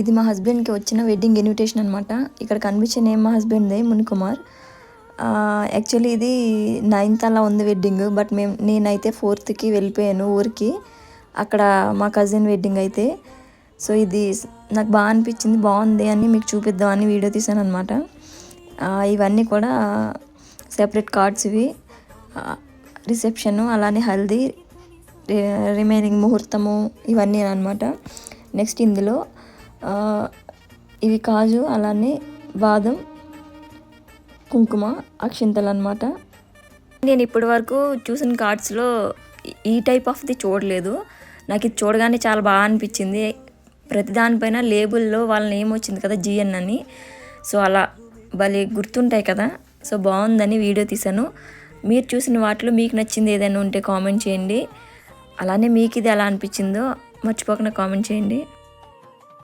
ఇది మా హస్బెండ్కి వచ్చిన వెడ్డింగ్ ఇన్విటేషన్ అనమాట ఇక్కడ కనిపించే నేమ్ మా హస్బెండ్దే? మునికుమార్. యాక్చువల్లీ ఇది నైన్త్ అలా ఉంది వెడ్డింగ్ బట్ మేము నేనైతే ఫోర్త్కి వెళ్ళిపోయాను ఊరికి. అక్కడ మా కజిన్ వెడ్డింగ్ అయితే. సో ఇది నాకు బాగా అనిపించింది బాగుంది అని మీకు చూపిద్దామని వీడియో తీసాను అనమాట ఇవన్నీ కూడా సెపరేట్ కార్డ్స్ ఇవి. రిసెప్షన్ అలానే హల్దీ రిమైనింగ్ ముహూర్తము ఇవన్నీ అనమాట నెక్స్ట్ ఇందులో ఇవి కాజు అలానే బాదం కుంకుమ అక్షింతలు అనమాట నేను ఇప్పటి వరకు చూసిన కార్డ్స్లో ఈ- టైప్ ఆఫ్ ది చూడలేదు. నాకు ఇది చూడగానే చాలా బాగా అనిపించింది. ప్రతి దానిపైన లేబుల్లో వాళ్ళ నేమ్ వచ్చింది కదా జిఎన్ అని. సో అలా భలే గుర్తుంటాయి కదా. సో బాగుందని వీడియో తీశాను. మీరు చూసిన వాటిలో మీకు నచ్చింది ఏదైనా ఉంటే కామెంట్ చేయండి. అలానే మీకు ఇది ఎలా అనిపించిందో మర్చిపోకుండా కామెంట్ చేయండి.